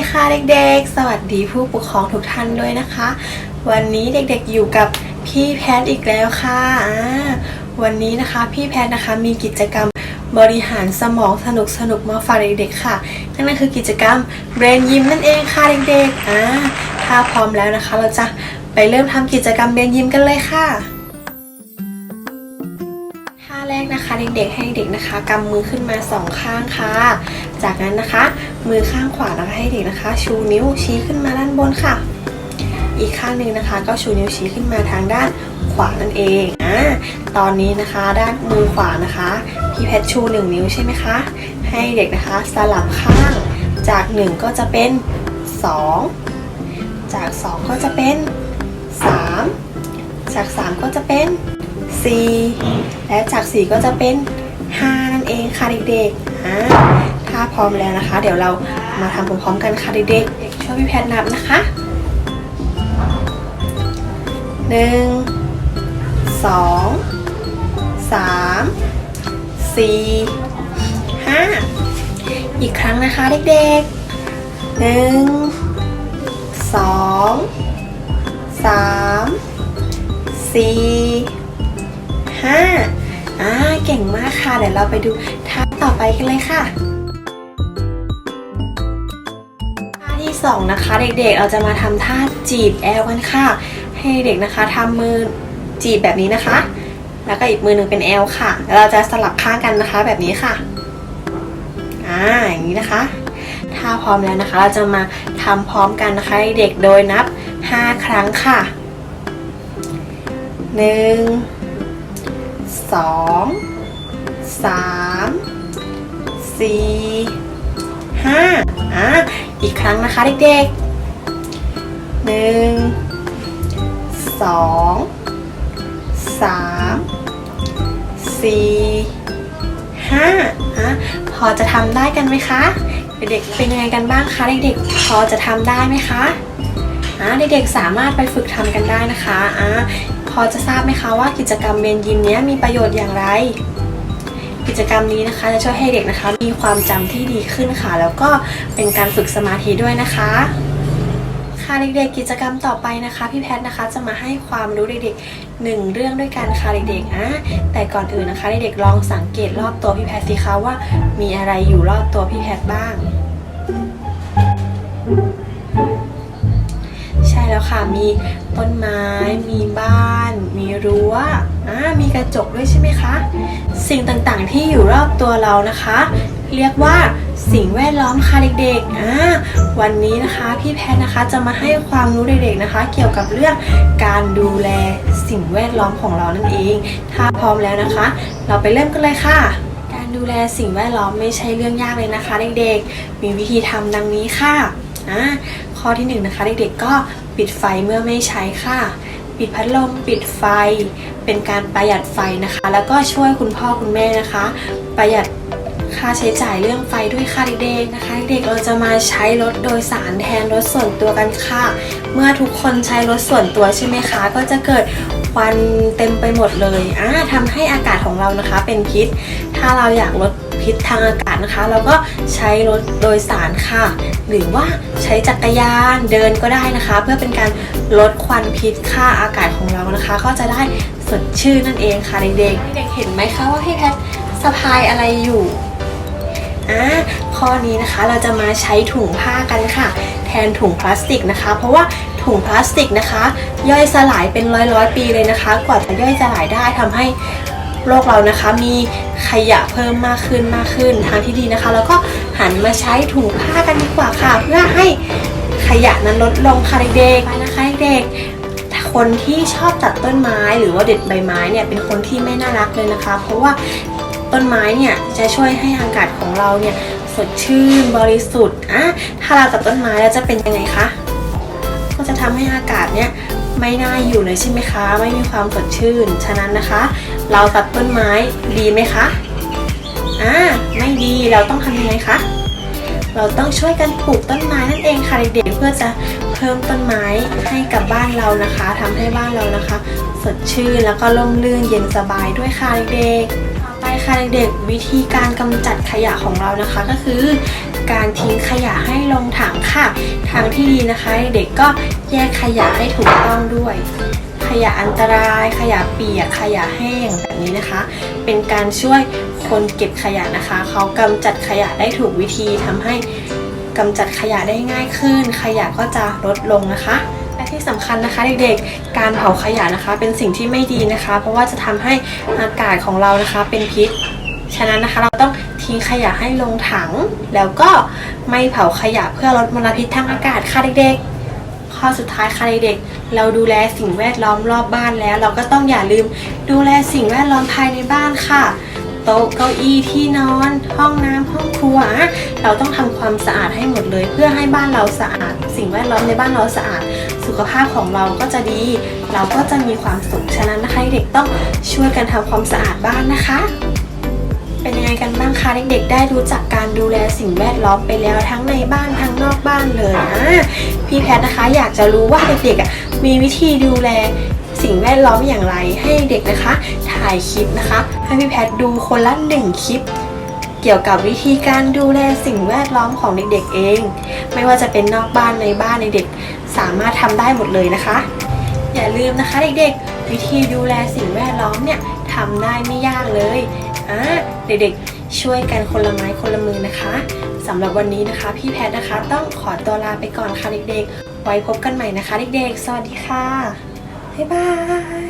ีค่ะเด็กๆ สวัสดีผู้ปกครองทุกท่านด้วยนะคะ วันนี้เด็กๆอยู่กับพี่แพทอีกแล้วค่ะวันนี้นะคะพี่แพทนะคะมีกิจกรรมบริหารสมองสนุกสนุกมาฝากเด็กๆค่ะ นั่นก็คือกิจกรรมเบรนยิมนั่นเองค่ะเด็กๆอ่าถ้าพร้อมแล้วนะคะ เราจะไปเริ่มทำกิจกรรมเบรนยิมกันเลยค่ะท่าแรกนะคะเด็กๆให้เด็กนะคะกำมือขึ้นมาสองข้างค่ะ จากนั้นนะคะ มือข้างขวานะคะให้เด็กนะคะ ชูนิ้วชี้ขึ้นมาด้านบนค่ะ อีกข้างหนึ่งนะคะ ก็ชูนิ้วชี้ขึ้นมาทางด้านขวานั่นเองอ่าตอนนี้นะคะด้านมือขวานะคะ พี่แพทชูหนึ่งนิ้วใช่ไหมคะ ให้เด็กนะคะสลับข้างจากหนึ่งก็จะเป็นสองจากสองก็จะเป็นสามจากสามก็จะเป็นสี่และจากสี่ก็จะเป็นห้านั่นเองค่ะเด็กๆอ่า ถ้าพร้อมแล้วนะคะ เดี๋ยวเรามาทำพร้อมๆกันค่ะเด็กๆช่วยพี่แพทนับนะคะหนึ่งสองสามสี่ห้าอีกครั้งนะคะเด็กๆหนึ่งสองสามสี่ห้าอ่าเก่งมากค่ะ เดี๋ยวเราไปดูท่าต่อไปกันเลยค่ะ ท่าที่สองนะคะ เด็กๆ เราจะมาทำท่าจีบแอลกันค่ะ ให้เด็กนะคะทำมือจีบแบบนี้นะคะ แล้วก็อีกมือหนึ่งเป็นแอลค่ะ แล้วเราจะสลับข้างกันนะคะแบบนี้ค่ะอ่าอย่างนี้นะคะ ถ้าพร้อมแล้วนะคะ เราจะมาทำพร้อมกันนะคะให้เด็กโดยนับ 5 ครั้งค่ะ 1 2 3 4 5อะ อีกครั้งนะคะเด็กๆหนึ่งสองสามสี่ห้าอะพอจะทำได้กันไหมคะเด็กๆเป็นยังไงกันบ้างคะเด็กๆพอจะทำได้ไหมคะอะเด็กๆสามารถไปฝึกทำกันได้นะคะอะพอจะทราบไหมคะว่ากิจกรรมเรียนยิมเนี้ยมีประโยชน์อย่างไร กิจกรรมนี้นะคะ จะช่วยให้เด็กนะคะ มีความจำที่ดีขึ้นค่ะ แล้วก็เป็นการฝึกสมาธิด้วยนะคะ ค่ะเด็กๆกิจกรรมต่อไปนะคะ พี่แพทย์นะคะ จะมาให้ความรู้เด็กๆหนึ่งเรื่องด้วยกันค่ะเด็กๆอะแต่ก่อนอื่นนะคะเด็กๆลองสังเกตรอบตัวพี่แพทย์สิคะว่า มีอะไรอยู่รอบตัวพี่แพทย์บ้างใช่แล้วค่ะ มีต้นไม้ มีบ้าน มีรั้ว กระจกด้วยใช่ไหมคะ สิ่งต่างๆที่อยู่รอบตัวเรานะคะ เรียกว่าสิ่งแวดล้อมค่ะเด็กๆอ่าวันนี้นะคะพี่แพทนะคะจะมาให้ความรู้เด็กๆนะคะ เกี่ยวกับเรื่องการดูแลสิ่งแวดล้อมของเรานั่นเอง ถ้าพร้อมแล้วนะคะ เราไปเริ่มกันเลยค่ะการดูแลสิ่งแวดล้อมไม่ใช่เรื่องยากเลยนะคะเด็กๆ มีวิธีทำดังนี้ค่ะอ่าข้อที่หนึ่งนะคะเด็กๆก็ปิดไฟเมื่อไม่ใช้ค่ะ ปิดพัดลมปิดไฟ เป็นการประหยัดไฟนะคะ แล้วก็ช่วยคุณพ่อคุณแม่นะคะ ประหยัดค่าใช้จ่ายเรื่องไฟด้วยค่ะเด็กๆนะคะเด็กเราจะมาใช้รถโดยสารแทนรถส่วนตัวกันค่ะ เมื่อทุกคนใช้รถส่วนตัวใช่ไหมคะ ก็จะเกิดควันเต็มไปหมดเลยอ่าทำให้อากาศของเรานะคะเป็นพิษถ้าเราอยากลด พิษทางอากาศนะคะ เราก็ใช้รถโดยสารค่ะ หรือว่าใช้จักรยานเดินก็ได้นะคะ เพื่อเป็นการลดควันพิษค่าอากาศของเรานะคะ ก็จะได้สดชื่นนั่นเองค่ะเด็กๆเด็กเห็นไหมคะว่าพี่แพทสะพายอะไรอยู่อ่าข้อนี้นะคะเราจะมาใช้ถุงผ้ากันค่ะ แทนถุงพลาสติกนะคะ เพราะว่าถุงพลาสติกนะคะ ย่อยสลายเป็นร้อยร้อยปีเลยนะคะ กว่าจะย่อยสลายได้ทำให้ โลกเรานะคะมีขยะเพิ่มมากขึ้นมากขึ้นทางที่ดีนะคะ แล้วก็หันมาใช้ถุงผ้ากันดีกว่าค่ะ เพื่อให้ขยะนั้นลดลงค่ะเด็กๆไปนะคะเด็กคนที่ชอบตัดต้นไม้หรือว่าเด็ดใบไม้เนี่ยเป็นคนที่ไม่น่ารักเลยนะคะ เพราะว่าต้นไม้เนี่ยจะช่วยให้อากาศของเราเนี่ยสดชื่นบริสุทธิ์อะถ้าเราตัดต้นไม้แล้วจะเป็นยังไงคะก็จะทำให้อากาศเนี่ย ไม่น่าอยู่เลยใช่ไหมคะ ไม่มีความสดชื่น ฉะนั้นนะคะ เราตัดต้นไม้ดีไหมคะอ่าไม่ดีเราต้องทำยังไงคะเราต้องช่วยกันปลูกต้นไม้นั่นเองค่ะเด็กๆเพื่อจะเพิ่มต้นไม้ให้กับบ้านเรานะคะทำให้บ้านเรานะคะ สดชื่นแล้วก็ร่มรื่นเย็นสบายด้วยค่ะเด็กๆต่อไปค่ะเด็กๆวิธีการกำจัดขยะของเรานะคะ ก็คือ การทิ้งขยะให้ลงถังค่ะ ทางที่ดีนะคะ เด็กก็แยกขยะให้ถูกต้องด้วย ขยะอันตราย ขยะเปียกขยะแห้งแบบนี้นะคะ เป็นการช่วยคนเก็บขยะนะคะ เขากำจัดขยะได้ถูกวิธีทำให้กำจัดขยะได้ง่ายขึ้น ขยะก็จะลดลงนะคะและที่สำคัญนะคะเด็กๆ การเผาขยะนะคะ เป็นสิ่งที่ไม่ดีนะคะ เพราะว่าจะทำให้อากาศของเรานะคะเป็นพิษ ฉะนั้นนะคะเราต้อง ทิ้งขยะให้ลงถัง แล้วก็ไม่เผาขยะเพื่อลดมลพิษทางอากาศค่ะเด็กๆ ข้อสุดท้ายค่ะเด็กๆ เราดูแลสิ่งแวดล้อมรอบบ้านแล้ว เราก็ต้องอย่าลืมดูแลสิ่งแวดล้อมภายในบ้านค่ะ โต๊ะเก้าอี้ที่นอน ห้องน้ำห้องครัว เราต้องทำความสะอาดให้หมดเลย เพื่อให้บ้านเราสะอาด สิ่งแวดล้อมในบ้านเราสะอาด สุขภาพของเราก็จะดี เราก็จะมีความสุขฉะนั้นนะคะเด็กๆต้องช่วยกันทำความสะอาดบ้านนะคะ เป็นยังไงกันบ้างคะเด็กๆ ได้รู้จักการดูแลสิ่งแวดล้อมไปแล้วทั้งในบ้านทั้งนอกบ้านเลยอะพี่แพทนะคะอยากจะรู้ว่าเด็กๆมีวิธีดูแลสิ่งแวดล้อมอย่างไรให้เด็กนะคะ ถ่ายคลิปนะคะ ให้พี่แพทดูคนละหนึ่งคลิป เกี่ยวกับวิธีการดูแลสิ่งแวดล้อมของเด็กๆเอง ไม่ว่าจะเป็นนอกบ้านในบ้านในเด็กสามารถทำได้หมดเลยนะคะ อย่าลืมนะคะเด็กๆ วิธีดูแลสิ่งแวดล้อมเนี่ยทำได้ไม่ยากเลย อ่าเด็กๆ ช่วยกันคนละไม้คนละมือนะคะสำหรับวันนี้นะคะ พี่แพทนะคะ ต้องขอตัวลาไปก่อนค่ะเด็กๆ ไว้พบกันใหม่นะคะ เด็กๆ สวัสดีค่ะ บ๊ายบาย